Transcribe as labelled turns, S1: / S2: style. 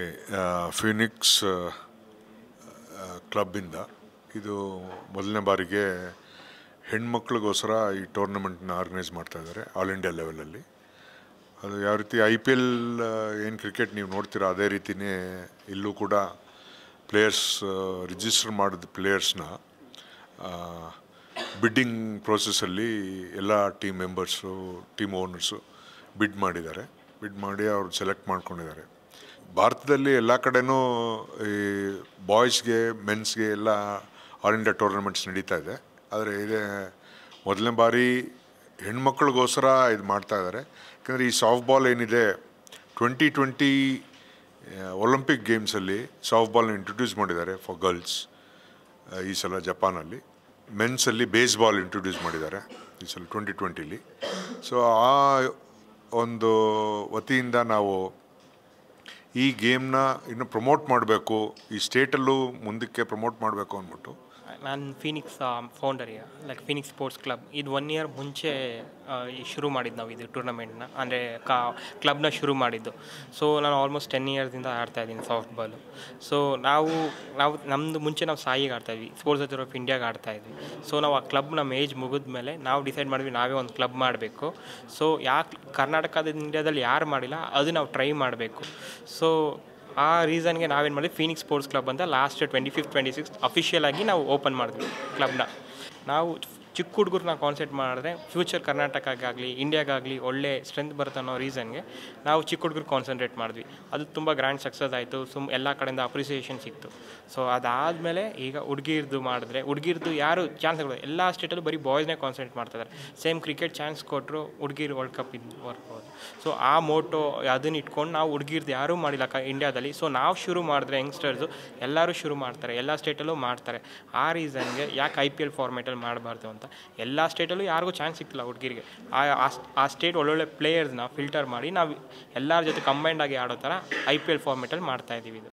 S1: Okay Phoenix ಕ್ಲಬ್ಬಿಂದ ಇದು ಮೊದಲನೇ ಬಾರಿಗೆ ಹೆಣ್ಮಕ್ಳಿಗೋಸ್ಕರ ಈ ಟೂರ್ನಮೆಂಟ್ನ ಆರ್ಗನೈಸ್ ಮಾಡ್ತಾ ಇದ್ದಾರೆ ಆಲ್ ಇಂಡಿಯಾ ಲೆವೆಲಲ್ಲಿ ಅದು ಯಾವ ರೀತಿ ಐ ಪಿ ಎಲ್ ಏನು ಕ್ರಿಕೆಟ್ ನೀವು ನೋಡ್ತೀರಾ, ಅದೇ ರೀತಿಯೇ ಇಲ್ಲೂ ಕೂಡ ಪ್ಲೇಯರ್ಸ್ ರಿಜಿಸ್ಟರ್ ಮಾಡಿದ ಪ್ಲೇಯರ್ಸ್ನ ಬಿಡ್ಡಿಂಗ್ ಪ್ರೋಸೆಸ್ಸಲ್ಲಿ ಎಲ್ಲ ಟೀಮ್ ಮೆಂಬರ್ಸು ಟೀಮ್ ಓನರ್ಸು ಬಿಡ್ ಮಾಡಿದ್ದಾರೆ. ಬಿಡ್ ಮಾಡಿ ಅವ್ರು ಸೆಲೆಕ್ಟ್ ಮಾಡ್ಕೊಂಡಿದ್ದಾರೆ. ಭಾರತದಲ್ಲಿ ಎಲ್ಲ ಕಡೆನೂ ಈ ಬಾಯ್ಸ್ಗೆ, ಮೆನ್ಸ್ಗೆ ಎಲ್ಲ ಆಲ್ ಇಂಡಿಯಾ ಟೂರ್ನಮೆಂಟ್ಸ್ ನಡೀತಾ ಇದೆ. ಆದರೆ ಇದೇ ಮೊದಲನೇ ಬಾರಿ ಹೆಣ್ಮಕ್ಳಿಗೋಸ್ಕರ ಇದು ಮಾಡ್ತಾ ಇದ್ದಾರೆ ಯಾಕಂದರೆ ಈ ಸಾಫ್ಟ್ ಬಾಲ್ ಏನಿದೆ, ಟ್ವೆಂಟಿ ಟ್ವೆಂಟಿ ಒಲಿಂಪಿಕ್ ಗೇಮ್ಸಲ್ಲಿ ಸಾಫ್ಟ್ ಬಾಲ್ನ ಇಂಟ್ರೊಡ್ಯೂಸ್ ಮಾಡಿದ್ದಾರೆ ಫಾರ್ ಗರ್ಲ್ಸ್ ಈ ಸಲ ಜಪಾನಲ್ಲಿ. ಮೆನ್ಸಲ್ಲಿ ಬೇಸ್ಬಾಲ್ ಇಂಟ್ರೊಡ್ಯೂಸ್ ಮಾಡಿದ್ದಾರೆ ಈ ಸಲ ಟ್ವೆಂಟಿ ಟ್ವೆಂಟಿಲಿ. ಸೊ ಆ ಒಂದು ವತಿಯಿಂದ ನಾವು ಈ ಗೇಮ್ನ ಇನ್ನು ಪ್ರಮೋಟ್ ಮಾಡಬೇಕು ಈ ಸ್ಟೇಟಲ್ಲೂ ಮುಂದಕ್ಕೆ ಪ್ರಮೋಟ್ ಮಾಡಬೇಕು ಅಂದ್ಬಿಟ್ಟು.
S2: ನಾನು Phoenix founder like Phoenix sports club ಇದು ಒನ್ ಇಯರ್ ಮುಂಚೆ ಆ, ಈ ಶುರು ಮಾಡಿದ್ದು ನಾವು ಇದು ಟೂರ್ನಮೆಂಟ್ನ ಅಂದರೆ ಕಾ ಕ್ಲಬ್ನ ಶುರು ಮಾಡಿದ್ದು. ಸೊ ನಾನು ಆಲ್ಮೋಸ್ಟ್ ಟೆನ್ ಇಯರ್ಸಿಂದ ಆಡ್ತಾ ಇದ್ದೀನಿ ಸಾಫ್ಟ್ ಬಾಲು ಸೊ ನಾವು ನಾವು ನಮ್ಮದು ಮುಂಚೆ ನಾವು ಸಾಯಿಗೆ ಆಡ್ತಾ ಇದ್ವಿ ಸ್ಪೋರ್ಟ್ಸ್ ಅಥಾರಿಟಿ ಆಫ್ ಇಂಡಿಯಾಗೆ ಆಡ್ತಾ ಇದ್ವಿ. ಸೊ ನಾವು ಆ ಕ್ಲಬ್ ನಮ್ಮ ಏಜ್ ಮುಗಿದ ಮೇಲೆ ನಾವು ಡಿಸೈಡ್ ಮಾಡಿದ್ವಿ ನಾವೇ ಒಂದು ಕ್ಲಬ್ ಮಾಡಬೇಕು. ಸೊ ಯಾಕೆ ಕರ್ನಾಟಕದ ಇಂಡಿಯಾದಲ್ಲಿ ಯಾರು ಮಾಡಿಲ್ಲ, ಅದು ನಾವು ಟ್ರೈ ಮಾಡಬೇಕು. ಸೊ ಆ ರೀಸನ್ಗೆ ನಾವೇನು ಮಾಡಿದ್ವಿ ಫೀನಿಕ್ಸ್ ಸ್ಪೋರ್ಟ್ಸ್ ಕ್ಲಬ್ ಅಂತ last twenty fifth twenty six official ಆಗಿ ನಾವು ಓಪನ್ ಮಾಡಿದ್ವಿ ಕ್ಲಬ್ನ ನಾವು ಚಿಕ್ಕ ಹುಡುಗರನ್ನ ಕಾನ್ಸೆಂಟ್ ಮಾಡಿದ್ರೆ ಫ್ಯೂಚರ್ ಕರ್ನಾಟಕಕ್ಕಾಗಲಿ ಇಂಡಿಯಾಗಾಗಲಿ ಒಳ್ಳೆ ಸ್ಟ್ರೆಂತ್ ಬರುತ್ತೆ ಅನ್ನೋ ರೀಸನ್ಗೆ ನಾವು ಚಿಕ್ಕ ಹುಡುಗರು ಕಾನ್ಸಂಟ್ರೇಟ್ ಮಾಡಿದ್ವಿ. ಅದು ತುಂಬ ಗ್ರ್ಯಾಂಡ್ ಸಕ್ಸಸ್ ಆಯಿತು. ಸುಮ್ ಎಲ್ಲ ಕಡೆಯಿಂದ ಅಪ್ರಿಸಿಯೇಷನ್ ಸಿಕ್ತು. ಸೊ ಅದಾದಮೇಲೆ ಈಗ ಹುಡುಗಿರ್ದು ಮಾಡಿದ್ರೆ, ಹುಡುಗಿರ್ದು ಯಾರು ಚಾನ್ಸ್ ಎಲ್ಲ ಸ್ಟೇಟಲ್ಲೂ ಬರೀ ಬಾಯ್ಸ್ನೇ ಕಾನ್ಸಂಟ್ರೇಟ್ ಮಾಡ್ತಿದ್ದಾರೆ ಸೇಮ್ ಕ್ರಿಕೆಟ್ ಚಾನ್ಸ್ ಕೊಟ್ಟರು ಹುಡುಗಿರು ವರ್ಲ್ಡ್ ಕಪ್ ಇದು ಬರ್ಬೋದು. ಸೊ ಆ ಮೋಟೋ ಅದನ್ನ ಇಟ್ಕೊಂಡು ನಾವು ಹುಡುಗಿರ್ದು ಯಾರೂ ಮಾಡಿಲ್ಲ ಕ ಇಂಡಿಯಾದಲ್ಲಿ ಸೊ ನಾವು ಶುರು ಮಾಡಿದ್ರೆ ಯಂಗ್ಸ್ಟರ್ಸು ಎಲ್ಲರೂ ಶುರು ಮಾಡ್ತಾರೆ. ಎಲ್ಲ ಸ್ಟೇಟಲ್ಲೂ ಮಾಡ್ತಾರೆ. ಆ ರೀಸನ್ಗೆ ಯಾಕೆ ಐ ಪಿ ಎಲ್ ಫಾರ್ಮೇಟಲ್ಲಿ ಮಾಡಬಾರ್ದು ಅಂತ ಎಲ್ಲ ಸ್ಟೇಟಲ್ಲೂ ಯಾರಿಗೂ ಚಾನ್ಸ್ ಸಿಕ್ತಿಲ್ಲ ಹುಡುಗಿರಿಗೆ. ಆ, ಆ- ಸ್ಟೇಟ್ ಒಳ್ಳೊಳ್ಳೆ ಪ್ಲೇಯರ್ಸ್ನ ಫಿಲ್ಟರ್ ಮಾಡಿ ನಾವು ಎಲ್ಲರ ಜೊತೆ ಕಂಬೈಂಡ್ ಆಗಿ ಆಡೋ ಥರ ಐ ಪಿ ಎಲ್ ಫಾರ್ಮೇಟಲ್ಲಿ ಮಾಡ್ತಾ ಇದ್ದೀವಿ ಇದು.